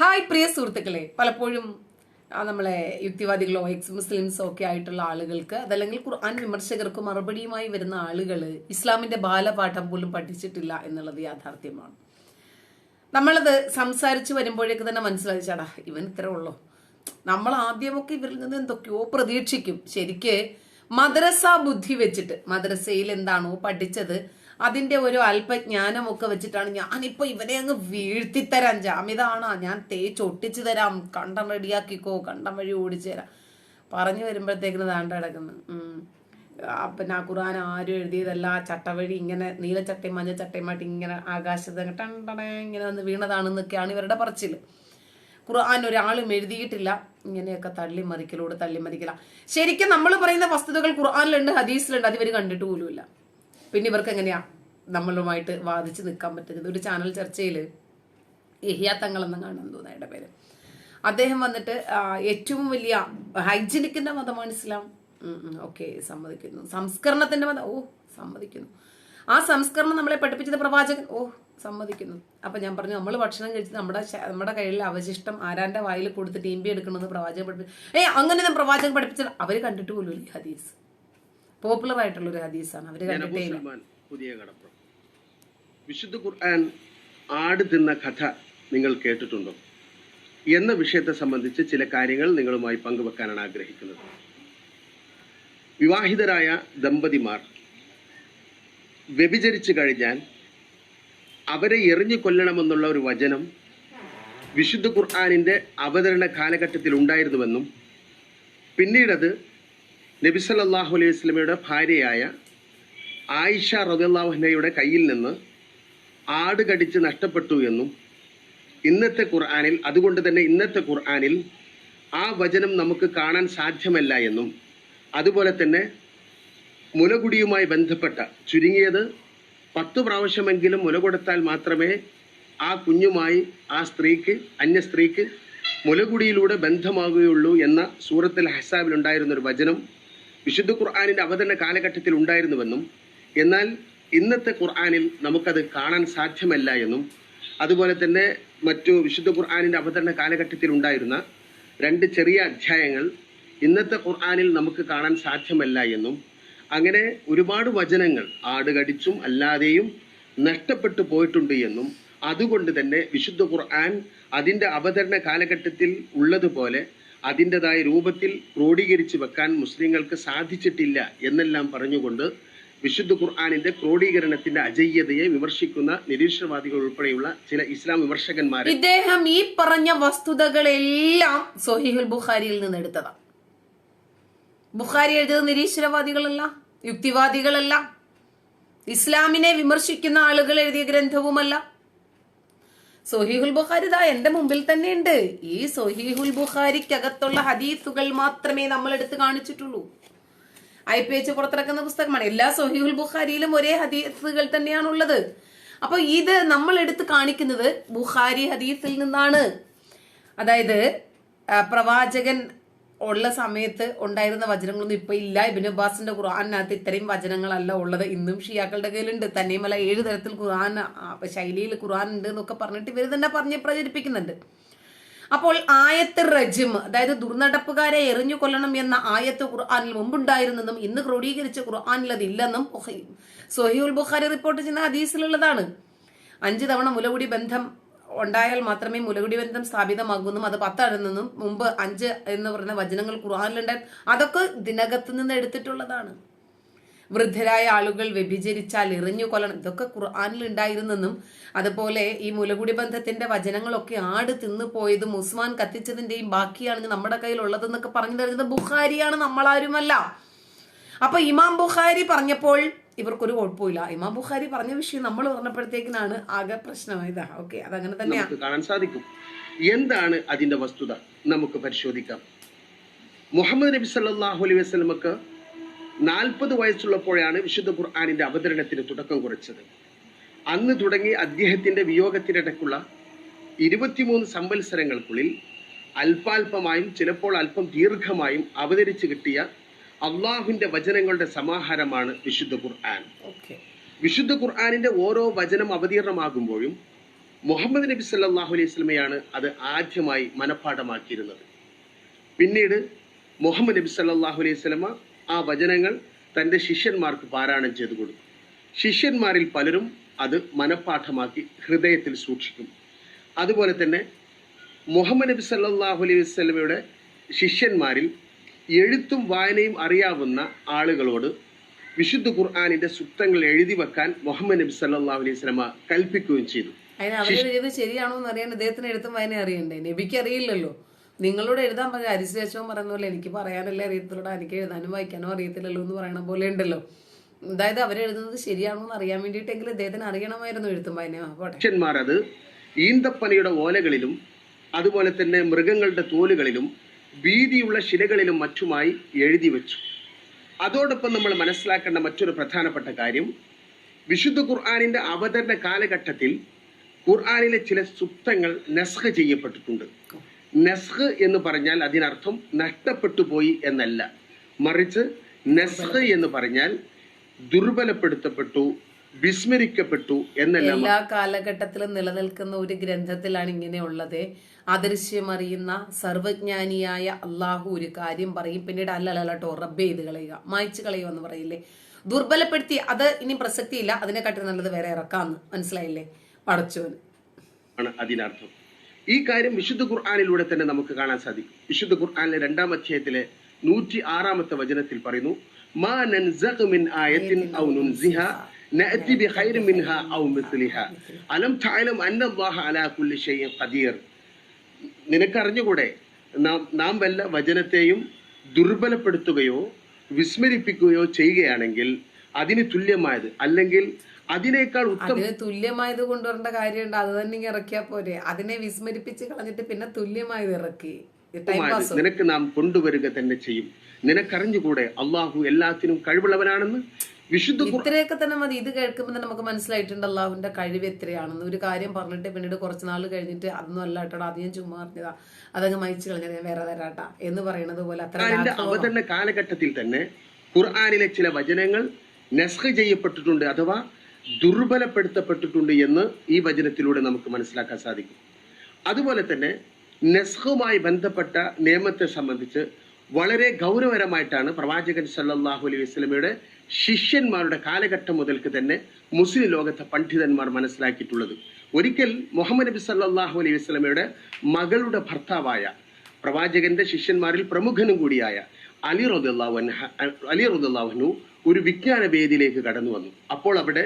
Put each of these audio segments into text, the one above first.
Hi പ്രിയ സുഹൃത്തുക്കളെ. പലപ്പോഴും നമ്മളെ യുക്തിവാദികളോ എക്സ് മുസ്ലിംസോ ഒക്കെ ആയിട്ടുള്ള ആളുകൾക്ക് അതല്ലെങ്കിൽ ഖുർആൻ വിമർശകർക്ക് മറുപടിയുമായി വരുന്ന ആളുകൾ ഇസ്ലാമിന്റെ ബാലപാഠം പോലും പഠിച്ചിട്ടില്ല എന്നുള്ളത് യാഥാർത്ഥ്യമാണ്. നമ്മളത് സംസാരിച്ചു വരുമ്പോഴേക്ക് തന്നെ മനസ്സിലായിച്ചാടാ ഇവൻ ഇത്ര ഉള്ളോ. നമ്മൾ ആദ്യമൊക്കെ ഇവരിൽ നിന്ന് എന്തൊക്കെയോ പ്രതീക്ഷിക്കും. ശരിക്ക് മദ്രസ ബുദ്ധി വെച്ചിട്ട് മദ്രസയിൽ എന്താണോ പഠിച്ചത് അതിന്റെ ഒരു അല്പജ്ഞാനമൊക്കെ വെച്ചിട്ടാണ് ഞാനിപ്പോ ഇവനെ അങ്ങ് വീഴ്ത്തിത്തരാം ജാമിതാണാ ഞാൻ തേച്ച് ഒട്ടിച്ചു തരാം. കണ്ടം റെഡിയാക്കിക്കോ. കണ്ടം വഴി ഓടിച്ചു തരാം. പറഞ്ഞു വരുമ്പോഴത്തേക്കിന് താണ്ട കിടക്കുന്നു. പിന്നെ ആ ഖുർആൻ ആരും എഴുതിയതല്ല. ചട്ടവഴി ഇങ്ങനെ നീലച്ചട്ടയും മഞ്ഞ ചട്ടയുമായിട്ട് ഇങ്ങനെ ആകാശത്ത് ടണ്ടട ഇങ്ങനെ വന്ന് വീണതാണെന്നൊക്കെയാണ് ഇവരുടെ പറച്ചിൽ ഖുർആൻ ഒരാളും എഴുതിയിട്ടില്ല. ഇങ്ങനെയൊക്കെ തള്ളിമറിക്കലോട് തള്ളിമറിക്കല. തള്ളി മറിക്കല ശരിക്കും നമ്മൾ പറയുന്ന വസ്തുതകൾ ഖുർആനിലുണ്ട് ഹദീസിലുണ്ട്. അത് ഇവർ കണ്ടിട്ട് പോലുമില്ല. പിന്നെ ഇവർക്ക് എങ്ങനെയാ? നമ്മളുമായിട്ട് വാദിച്ച് നിൽക്കാൻ പറ്റുന്നത് ഒരു ചാനൽ ചർച്ചയിൽ എന്ന കാണാൻ തോന്നുന്നു അയാളുടെ പേര്. അദ്ദേഹം വന്നിട്ട് ഏറ്റവും വലിയ ഹൈജനിക്കിന്റെ മതമാണ് ഇസ്ലാം. ഓക്കെ സമ്മതിക്കുന്നു. സംസ്കരണത്തിന്റെ മതം ഓ സമ്മതിക്കുന്നു. ആ സംസ്കരണം നമ്മളെ പഠിപ്പിച്ചത് പ്രവാചകൻ. ഓ സമ്മതിക്കുന്നു. അപ്പൊ ഞാൻ പറഞ്ഞു നമ്മൾ ഭക്ഷണം കഴിച്ച് നമ്മുടെ നമ്മുടെ കയ്യിലെ അവശിഷ്ടം ആരാന്റെ വായിൽ കൊടുത്ത് ടീമ്പി എടുക്കണമെന്ന് പ്രവാചകൻ പഠിപ്പിച്ചു ഏ അങ്ങനെ ഞാൻ പ്രവാചകൻ പഠിപ്പിച്ചത് അവർ കണ്ടിട്ട് പോലും ഈ ഹദീസ്. പോപ്പുലർ ആയിട്ടുള്ള ഒരു ഹദീസാണ്. അവർ കണ്ടിട്ടേ പുതിയ വിശുദ്ധ ഖുർആൻ ആട് തിന്ന കഥ നിങ്ങൾ കേട്ടിട്ടുണ്ടോ? എന്ന വിഷയത്തെ സംബന്ധിച്ച് ചില കാര്യങ്ങൾ നിങ്ങളുമായി പങ്കുവെക്കാനാണ് ആഗ്രഹിക്കുന്നത്. വിവാഹിതരായ ദമ്പതിമാർ വ്യഭിചരിച്ചു കഴിഞ്ഞാൽ അവരെ എറിഞ്ഞു കൊല്ലണമെന്നുള്ള ഒരു വചനം വിശുദ്ധ ഖുർആാനിന്റെ അവതരണ കാലഘട്ടത്തിൽ ഉണ്ടായിരുന്നുവെന്നും പിന്നീടത് നബി സല്ലല്ലാഹു അലൈഹി വസല്ലമയുടെ ഭാര്യയായ ആയിഷ റബിള്ളാഹുനയുടെ കയ്യിൽ നിന്ന് ആട് കടിച്ച് നഷ്ടപ്പെട്ടു എന്നും ഇന്നത്തെ ഖുർആാനിൽ അതുകൊണ്ട് തന്നെ ഇന്നത്തെ ഖുർആാനിൽ ആ വചനം നമുക്ക് കാണാൻ സാധ്യമല്ല എന്നും അതുപോലെ തന്നെ മുലകുടിയുമായി ബന്ധപ്പെട്ട ചുരുങ്ങിയത് പത്ത് പ്രാവശ്യമെങ്കിലും മുല കൊടുത്താൽ മാത്രമേ ആ കുഞ്ഞുമായി ആ സ്ത്രീക്ക് അന്യ സ്ത്രീക്ക് മുലകുടിയിലൂടെ ബന്ധമാകുകയുള്ളൂ എന്ന സൂറത്തിൽ ഹസാബിൽ ഉണ്ടായിരുന്ന ഒരു വചനം വിശുദ്ധ ഖുർആാനിന്റെ അവതരണ കാലഘട്ടത്തിൽ ഉണ്ടായിരുന്നുവെന്നും എന്നാൽ ഇന്നത്തെ ഖുർആാനിൽ നമുക്കത് കാണാൻ സാധ്യമല്ല എന്നും അതുപോലെ തന്നെ മറ്റു വിശുദ്ധ ഖുർആാനിന്റെ അവതരണ കാലഘട്ടത്തിൽ ഉണ്ടായിരുന്ന രണ്ട് ചെറിയ അധ്യായങ്ങൾ ഇന്നത്തെ ഖുർആാനിൽ നമുക്ക് കാണാൻ സാധ്യമല്ല എന്നും അങ്ങനെ ഒരുപാട് വചനങ്ങൾ ആടുകടിച്ചും അല്ലാതെയും നഷ്ടപ്പെട്ടു പോയിട്ടുണ്ട് എന്നും അതുകൊണ്ട് തന്നെ വിശുദ്ധ ഖുർആൻ അതിന്റെ അവതരണ കാലഘട്ടത്തിൽ ഉള്ളതുപോലെ അതിന്റെതായ രൂപത്തിൽ ക്രോഡീകരിച്ച് വെക്കാൻ മുസ്ലിങ്ങൾക്ക് സാധിച്ചിട്ടില്ല എന്നെല്ലാം പറഞ്ഞുകൊണ്ട് വിശുദ്ധ ഖുർആാനിന്റെ ക്രോഡീകരണത്തിന്റെ അജയ്യതയെ വിമർശിക്കുന്ന നിരീക്ഷണവാദികൾ ഉൾപ്പെടെയുള്ള ചില ഇസ്ലാം വിമർശകന്മാർ ഇദ്ദേഹം ഈ പറഞ്ഞ വസ്തുതകളെല്ലാം സൊഹീഹുൽ ബുഖാരിയിൽ നിന്ന് എടുത്തതാണ് ബുഖാരി എഴുതിയത് നിരീശ്വരവാദികളല്ല യുക്തിവാദികളല്ല ഇസ്ലാമിനെ വിമർശിക്കുന്ന ആളുകൾ എഴുതിയ ഗ്രന്ഥവുമല്ല. സൊഹീഹുൽ ബുഖാരി ഇതാ എന്റെ മുമ്പിൽ തന്നെ ഉണ്ട് ഈ സൊഹീഹുൽ ബുഖാരിക്കകത്തുള്ള ഹദീസുകൾ മാത്രമേ നമ്മൾ എടുത്ത് കാണിച്ചിട്ടുള്ളൂ. ഐ പി എച്ച് പുറത്തിറക്കുന്ന പുസ്തകമാണ്. എല്ലാ സൊഹീഹുൽ ബുഖാരിയിലും ഒരേ ഹദീസുകൾ തന്നെയാണ് ഉള്ളത് അപ്പൊ ഇത് നമ്മൾ എടുത്ത് കാണിക്കുന്നത് ബുഖാരി ഹദീസിൽ നിന്നാണ്. അതായത് പ്രവാചകൻ ഉള്ള സമയത്ത് ഉണ്ടായിരുന്ന വചനങ്ങളൊന്നും ഇപ്പൊ ഇല്ല. ഇബിൻ അബ്ബാസിന്റെ ഖുർആാനകത്ത് ഇത്രയും വചനങ്ങളല്ല ഉള്ളത്. ഇന്നും ഷിയാക്കളുടെ കയ്യിലുണ്ട്. തന്നെയുമല്ല ഏഴ് തരത്തിൽ ഖുർആൻ ശൈലിയിൽ ഖുർആൻ ഉണ്ട് എന്നൊക്കെ പറഞ്ഞിട്ട് ഇവർ തന്നെ പറഞ്ഞ് പ്രചരിപ്പിക്കുന്നുണ്ട്. അപ്പോൾ ആയത്ത് റജിം അതായത് ദുർനടപ്പുകാരെ എറിഞ്ഞു കൊല്ലണം എന്ന ആയത്ത് ഖുർആാനിൽ മുമ്പുണ്ടായിരുന്നെന്നും ഇന്ന് ക്രോഡീകരിച്ച ഖുർആാനിൽ അതില്ലെന്നും സൊഹീഉൽ ബുഖാരി റിപ്പോർട്ട് ചെയ്യുന്ന ഹദീസിലുള്ളതാണ്. അഞ്ച് തവണ മുലകുടി ബന്ധം ഉണ്ടായാൽ മാത്രമേ മുലകുടി ബന്ധം സ്ഥാപിതമാകുന്നും അത് പത്താണെന്നും മുമ്പ് അഞ്ച് എന്ന് പറയുന്ന വചനങ്ങൾ ഖുർആാനിലുണ്ടായി അതൊക്കെ ഇതിനകത്ത് നിന്ന് എടുത്തിട്ടുള്ളതാണ്. വൃദ്ധരായ ആളുകൾ വ്യഭിചരിച്ചാൽ എറിഞ്ഞു കൊല്ലണം. ഇതൊക്കെ ഖുർആാനിൽ ഉണ്ടായിരുന്നെന്നും അതുപോലെ ഈ മുലകുടി ബന്ധത്തിന്റെ വചനങ്ങളൊക്കെ ആട് തിന്നു പോയതും ഉസ്മാൻ കത്തിച്ചതിന്റെയും ബാക്കിയാണ് നമ്മുടെ കയ്യിൽ ഉള്ളതെന്നൊക്കെ പറഞ്ഞു തരുന്നത് ബുഖാരിയാണ് നമ്മളാരുമല്ല. അപ്പൊ ഇമാം ബുഖാരി പറഞ്ഞപ്പോൾ ഇവർക്കൊരു കുഴപ്പമില്ല ഇമാം ബുഖാരി പറഞ്ഞ വിഷയം നമ്മൾ പറഞ്ഞപ്പോഴത്തേക്കിനാണ് ആകെ പ്രശ്നമായത്. ഓക്കെ അതങ്ങനെ തന്നെയാണ് കാണാൻ സാധിക്കും. എന്താണ് അതിന്റെ വസ്തുത? നമുക്ക് പരിശോധിക്കാം. മുഹമ്മദ് നബി സല്ലാഹു അലൈഹി നാൽപ്പത് വയസ്സുള്ളപ്പോഴാണ് വിശുദ്ധ ഖുർആാനിന്റെ അവതരണത്തിന് തുടക്കം കുറിച്ചത്. അന്ന് തുടങ്ങി അദ്ദേഹത്തിന്റെ വിയോഗത്തിനിടയ്ക്കുള്ള ഇരുപത്തിമൂന്ന് സംവത്സരങ്ങൾക്കുള്ളിൽ അല്പാൽപമായും ചിലപ്പോൾ അല്പം ദീർഘമായും അവതരിച്ചു കിട്ടിയ അള്ളാഹുവിന്റെ വചനങ്ങളുടെ സമാഹാരമാണ് വിശുദ്ധ ഖുർആൻ. വിശുദ്ധ ഖുർആാനിന്റെ ഓരോ വചനം അവതീർണമാകുമ്പോഴും മുഹമ്മദ് നബി സല്ലാഹു അലൈഹി സ്വലമയാണ് അത് ആദ്യമായി മനഃപ്പാഠമാക്കിയിരുന്നത്. പിന്നീട് മുഹമ്മദ് നബി സല്ലാഹു അലൈഹി വസല്ലമ ആ വചനങ്ങൾ തന്റെ ശിഷ്യന്മാർക്ക് പാരായണം ചെയ്തു കൊടുക്കും. ശിഷ്യന്മാരിൽ പലരും അത് മനഃപ്പാഠമാക്കി ഹൃദയത്തിൽ സൂക്ഷിക്കും. അതുപോലെ തന്നെ മുഹമ്മദ് നബി സല്ലാഹു അലൈഹി വസ്ലമയുടെ ശിഷ്യന്മാരിൽ എഴുത്തും വായനയും അറിയാവുന്ന ആളുകളോട് വിശുദ്ധ ഖുർആാനിന്റെ സുക്തങ്ങൾ എഴുതി വെക്കാൻ മുഹമ്മദ് നബി സല്ലല്ലാഹു അലൈഹി വസല്ലമ കൽപ്പിക്കുകയും ചെയ്തു. ശരിയാണോ എന്ന് അറിയാൻ അദ്ദേഹത്തിന് എഴുത്തും വായന അറിയണ്ടേ? നബിക്ക് അറിയില്ലല്ലോ. നിങ്ങളോട് എഴുതാൻ പറഞ്ഞ അരിശേഷവും പറയുന്ന പോലെ എനിക്ക് പറയാനല്ലേ അറിയത്തില്ലടാ എനിക്ക് എഴുതാനും വായിക്കാനും അറിയത്തില്ലല്ലോ എന്ന് പറയണ പോലെ ഉണ്ടല്ലോ. അതായത് അവരെഴുതുന്നത് ശരിയാണോ എന്ന് അറിയാൻ വേണ്ടിയിട്ടെങ്കിലും അദ്ദേഹത്തിന് അറിയണമായിരുന്നു എഴുത്തും വായനയും. ആ, പോട്ടെ. മനുഷ്യന്മാർ അത് ഈന്തപ്പനയുടെ ഓലകളിലും അതുപോലെ തന്നെ മൃഗങ്ങളുടെ തോലുകളിലും വീതിയുള്ള ശിലകളിലും മറ്റുമായി എഴുതി വെച്ചു. അതോടൊപ്പം നമ്മൾ മനസ്സിലാക്കേണ്ട മറ്റൊരു പ്രധാനപ്പെട്ട കാര്യം വിശുദ്ധ ഖുർആാനിന്റെ അവതരണ കാലഘട്ടത്തിൽ ഖുർആാനിലെ ചില സുപ്തങ്ങൾ നസ്ഹ ചെയ്യപ്പെട്ടിട്ടുണ്ട്. നസ്ഹ് എന്ന് പറഞ്ഞാൽ അതിനർത്ഥം നഷ്ടപ്പെട്ടു പോയി എന്നല്ല. മറിച്ച് നെസ്ഹ് എന്ന് പറഞ്ഞാൽ ദുർബലപ്പെടുത്തപ്പെട്ടു വിസ്മരിക്കപ്പെട്ടു എന്നല്ല എല്ലാ കാലഘട്ടത്തിലും നിലനിൽക്കുന്ന ഒരു ഗ്രന്ഥത്തിലാണ് ഇങ്ങനെയുള്ളത് അദൃശ്യമറിയുന്ന സർവജ്ഞാനിയായ അള്ളാഹു ഒരു കാര്യം പറയും. പിന്നീട് അല്ലല്ലോ റബ്ബ് ചെയ്ത് കളയുക മായ്ച്ചു കളയുക എന്ന് പറയില്ലേ? ദുർബലപ്പെടുത്തി അത് ഇനി പ്രസക്തിയില്ല. അതിനെക്കാട്ടി നല്ലത് വേറെ ഇറക്കാന്ന്. മനസ്സിലായില്ലേ? പടച്ചോന് അതിനർത്ഥം. ഈ കാര്യം വിശുദ്ധ ഖുർആാനിലൂടെ തന്നെ നമുക്ക് കാണാൻ സാധിക്കും. വിശുദ്ധ ഖുർആാനിലെ രണ്ടാം അധ്യായത്തിലെ നൂറ്റി ആറാമത്തെ വചനത്തിൽ പറയുന്നു ഔ അലം അലാ ഷൈഇൻ ഖദീർ. നിനക്കറിഞ്ഞുകൂടെ നാം നാം വല്ല വചനത്തെയും ദുർബലപ്പെടുത്തുകയോ വിസ്മരിപ്പിക്കുകയോ ചെയ്യുകയാണെങ്കിൽ അതിന് തുല്യമായത് അല്ലെങ്കിൽ അതിനേക്കാൾ ഉത്തമം. അതിന് തുല്യമായത് കൊണ്ടുവരേണ്ട കാര്യമുണ്ട്. അത് തന്നെ ഇറക്കിയാ പോരെ. അതിനെ വിസ്മരിപ്പിച്ച് കളഞ്ഞിട്ട് പിന്നെ തുല്യമായത് ഇറക്കി. നിനക്ക് നാം കൊണ്ടുവരിക തന്നെ ചെയ്യും. നിനക്കറിഞ്ഞുകൂടെ അള്ളാഹു എല്ലാത്തിനും കഴിവുള്ളവനാണെന്ന്? വിശുദ്ധ ഇത്രയൊക്കെ തന്നെ മതി. ഇത് കേൾക്കുമ്പോൾ തന്നെ നമുക്ക് മനസ്സിലായിട്ടുണ്ട് അള്ളാഹുവിന്റെ കഴിവ് എത്രയാണെന്ന്. ഒരു കാര്യം പറഞ്ഞിട്ട് പിന്നീട് കുറച്ച് നാൾ കഴിഞ്ഞിട്ട് അതൊന്നും അല്ല കേട്ടോ. അത് ഞാൻ ചുമ്മാ പറഞ്ഞതാ. അതങ്ങ് മയച്ചു കളഞ്ഞത് ഞാൻ വേറെ തരാട്ടാ എന്ന് പറയുന്നത് പോലെ അത്ര. അവതരണ കാലഘട്ടത്തിൽ തന്നെ ഖുർആാനിലെ ചില വചനങ്ങൾ നസ്ഖ് ചെയ്യപ്പെട്ടിട്ടുണ്ട് അഥവാ ദുർബലപ്പെടുത്തപ്പെട്ടിട്ടുണ്ട് എന്ന് ഈ വചനത്തിലൂടെ നമുക്ക് മനസ്സിലാക്കാൻ സാധിക്കും. അതുപോലെ തന്നെ നെസ്ഹുമായി ബന്ധപ്പെട്ട നിയമത്തെ സംബന്ധിച്ച് വളരെ ഗൗരവകരമായിട്ടാണ് പ്രവാചകൻ സല്ലാഹു അലൈഹി വസ്ലമയുടെ ശിഷ്യന്മാരുടെ കാലഘട്ടം മുതൽക്ക് തന്നെ മുസ്ലിം ലോകത്തെ പണ്ഡിതന്മാർ മനസ്സിലാക്കിയിട്ടുള്ളത്. ഒരിക്കൽ മുഹമ്മദ് നബി സല്ലാഹു അലൈഹി വസ്ലമയുടെ മകളുടെ ഭർത്താവായ പ്രവാചകന്റെ ശിഷ്യന്മാരിൽ പ്രമുഖനും കൂടിയായ അലി റദിയല്ലാഹു അൻഹ അലി റദിയല്ലാഹുനു ഒരു വിജ്ഞാന വേദിയിലേക്ക് കടന്നു വന്നു. അപ്പോൾ അവിടെ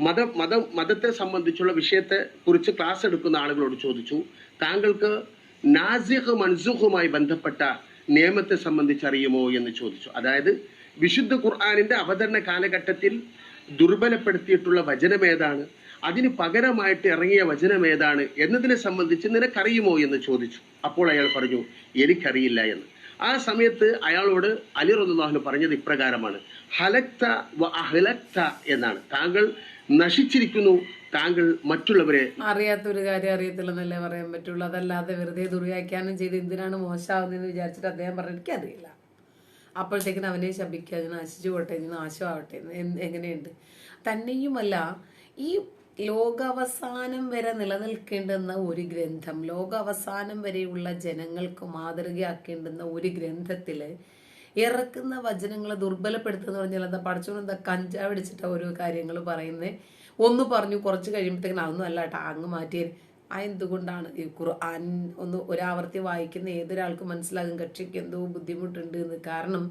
മത മത മതത്തെ സംബന്ധിച്ചുള്ള വിഷയത്തെ കുറിച്ച് ക്ലാസ് എടുക്കുന്ന ആളുകളോട് ചോദിച്ചു. താങ്കൾക്ക് നാസിഖ് മൻസുഖുമായി ബന്ധപ്പെട്ട നിയമത്തെ സംബന്ധിച്ച് അറിയുമോ എന്ന് ചോദിച്ചു. അതായത് വിശുദ്ധ ഖുർആാനിന്റെ അവതരണ കാലഘട്ടത്തിൽ ദുർബലപ്പെടുത്തിയിട്ടുള്ള വചനം ഏതാണ്? അതിന് പകരമായിട്ട് ഇറങ്ങിയ വചനം ഏതാണ്? എന്നതിനെ സംബന്ധിച്ച് നിനക്കറിയുമോ എന്ന് ചോദിച്ചു. അപ്പോൾ അയാൾ പറഞ്ഞു എനിക്കറിയില്ല എന്ന്. ആ സമയത്ത് അയാളോട് അലി റദുല്ലാഹുന് പറഞ്ഞത് ഇപ്രകാരമാണ്. ഹലക്ത വ അഹ്ലക്ത എന്നാണ്. താങ്കൾ നശിച്ചിരിക്കുന്നു. താങ്കൾ മറ്റുള്ളവരെ അറിയാത്ത ഒരു കാര്യം അറിയത്തില്ലെന്നല്ലേ പറയാൻ പറ്റുള്ളൂ. അതല്ലാതെ വെറുതെ ദുർവ്യാഖ്യാനം ചെയ്ത് എന്തിനാണ് മോശമാവുന്നതെന്ന് വിചാരിച്ചിട്ട് അദ്ദേഹം പറഞ്ഞു എനിക്കറിയില്ല. അപ്പോഴത്തേക്കിന് അവനെ ശപിക്കുക അതിന് നശിച്ചു പോട്ടെ ഇനി നാശമാവട്ടെ എങ്ങനെയുണ്ട്? തന്നെയുമല്ല ഈ ലോകാവസാനം വരെ നിലനിൽക്കേണ്ടുന്ന ഒരു ഗ്രന്ഥം ലോകാവസാനം വരെയുള്ള ജനങ്ങൾക്ക് മാതൃകയാക്കേണ്ടുന്ന ഒരു ഗ്രന്ഥത്തിൽ ഇറക്കുന്ന വചനങ്ങളെ ദുർബലപ്പെടുത്തുന്ന പറഞ്ഞാൽ എന്താ? പഠിച്ചോണ്ട് എന്താ കഞ്ചാവ് അടിച്ചിട്ടാ ഓരോ കാര്യങ്ങൾ പറയുന്നത് ഒന്ന് പറഞ്ഞു കുറച്ച് കഴിയുമ്പോഴത്തേക്കിനും അതൊന്നും അല്ല കേട്ടോ അങ്ങ് മാറ്റിയത് ആ എന്തുകൊണ്ടാണ് ഈ ഖുർആൻ ഒന്ന് ഒരാവർത്തി വായിക്കുന്ന ഏതൊരാൾക്കും മനസ്സിലാകും കക്ഷിക്ക് എന്തോ ബുദ്ധിമുട്ടുണ്ട് എന്ന്. കാരണം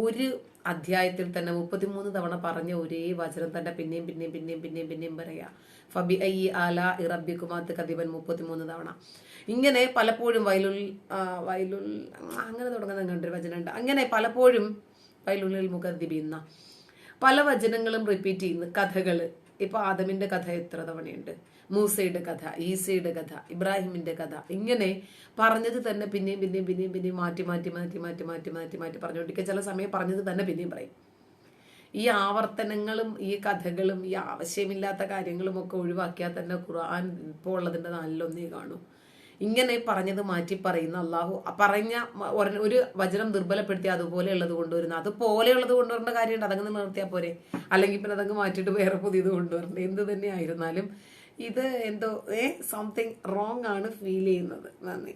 ഒരു അധ്യായത്തിൽ തന്നെ മുപ്പത്തിമൂന്ന് തവണ പറഞ്ഞ ഒരേ വചനം തന്നെ പിന്നെയും പിന്നെയും പിന്നെയും പിന്നെയും പിന്നെയും പറയാ. ഫബി ഐ ആല ഇറബിക്കുമാത്ത് കദിബൻ മുപ്പത്തിമൂന്ന് തവണ. ഇങ്ങനെ പലപ്പോഴും വയലുൽ വയലുൽ അങ്ങനെ തുടങ്ങുന്ന കണ്ടൊരു വചനമുണ്ട്. അങ്ങനെ പലപ്പോഴും വയലുള്ളിൽ മുഖദ്ദിബിന്ന പല വചനങ്ങളും റിപ്പീറ്റ് ചെയ്യുന്ന കഥകൾ ഇപ്പൊ ആദമിന്റെ കഥ എത്ര തവണയുണ്ട്? മൂസയുടെ കഥ ഈസയുടെ കഥ ഇബ്രാഹിമിന്റെ കഥ ഇങ്ങനെ പറഞ്ഞത് തന്നെ പിന്നെയും പിന്നെയും പിന്നെയും പിന്നെയും മാറ്റി മാറ്റി മാറ്റി മാറ്റി മാറ്റി മാറ്റി മാറ്റി പറഞ്ഞുകൊണ്ടിരിക്കുക. ചില സമയം പറഞ്ഞത് തന്നെ പിന്നെയും പറയും. ഈ ആവർത്തനങ്ങളും ഈ കഥകളും ഈ ആവശ്യമില്ലാത്ത കാര്യങ്ങളും ഒക്കെ ഒഴിവാക്കിയാൽ തന്നെ ഖുർആൻ ഇപ്പോൾ ഉള്ളതിന്റെ നല്ലൊന്നേ കാണൂ. ഇങ്ങനെ പറഞ്ഞത് മാറ്റി പറയുന്ന അള്ളാഹു പറഞ്ഞ ഒരു വചനം ദുർബലപ്പെടുത്തി അതുപോലെ ഉള്ളത് കൊണ്ടുവരുന്നത് അതുപോലെയുള്ളത് കൊണ്ടുവരേണ്ട കാര്യമുണ്ട് അതങ്ങ് നിർത്തിയാൽ പോരെ. അല്ലെങ്കിൽ പിന്നെ അതങ്ങ് മാറ്റിയിട്ട് വേറെ പുതിയത് കൊണ്ടുവരണ്ടേ. എന്ത് തന്നെ ആയിരുന്നാലും ഇത് എന്തോ ഏ സംതിങ് റോങ് ആണ് ഫീൽ ചെയ്യുന്നത്. നന്ദി.